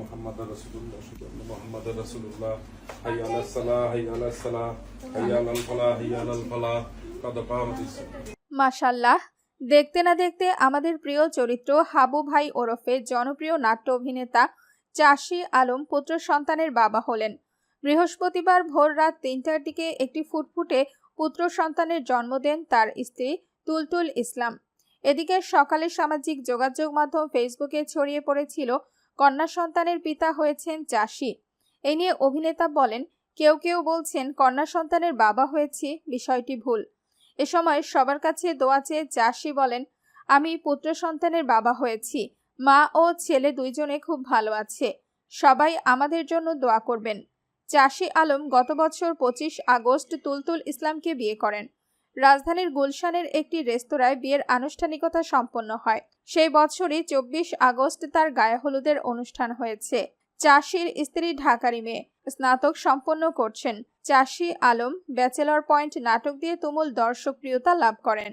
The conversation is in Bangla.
মোহাম্মদ দেখতে না দেখতে আমাদের প্রিয় চরিত্র হাবু ভাই ওরফে জনপ্রিয় নাট্য অভিনেতা চাষি আলম পুত্র সন্তানের বাবা হলেন। বৃহস্পতিবার ভোর রাত তিনটার দিকে একটি ফুটফুটে পুত্র সন্তানের জন্ম দেন তার স্ত্রী তুলতুল ইসলাম। এদিকে সকালে সামাজিক যোগাযোগ মাধ্যম ফেসবুকে ছড়িয়ে পড়েছিল কন্যা সন্তানের পিতা হয়েছেন চাষি। এ নিয়ে অভিনেতা বলেন, কেউ কেউ বলছেন, কন্যা সন্তানের বাবা হয়েছি, বিষয়টি ভুল। এ সময় সবার কাছে দোয়া চেয়ে চাষি বলেন, আমি পুত্র সন্তানের বাবা হয়েছি, মা ও ছেলে দুইজনে খুব ভালো আছে, সবাই আমাদের জন্য দোয়া করবেন। চাষি আলম গত বছর পঁচিশ আগস্ট তুলতুল ইসলামকে বিয়ে করেন। রাজধানীর গুলশানের একটি রেস্তোরাঁয় বিয়ের আনুষ্ঠানিকতা সম্পন্ন হয়। সেই বছরই চব্বিশ আগস্ট তার গায়ে হলুদের অনুষ্ঠান হয়েছে। চাষির স্ত্রী ঢাকারি মেয়ে। স্নাতক সম্পন্ন করছেন চাষি আলম। ব্যাচেলর পয়েন্ট নাটক দিয়ে তুমুল দর্শকপ্রিয়তা লাভ করেন।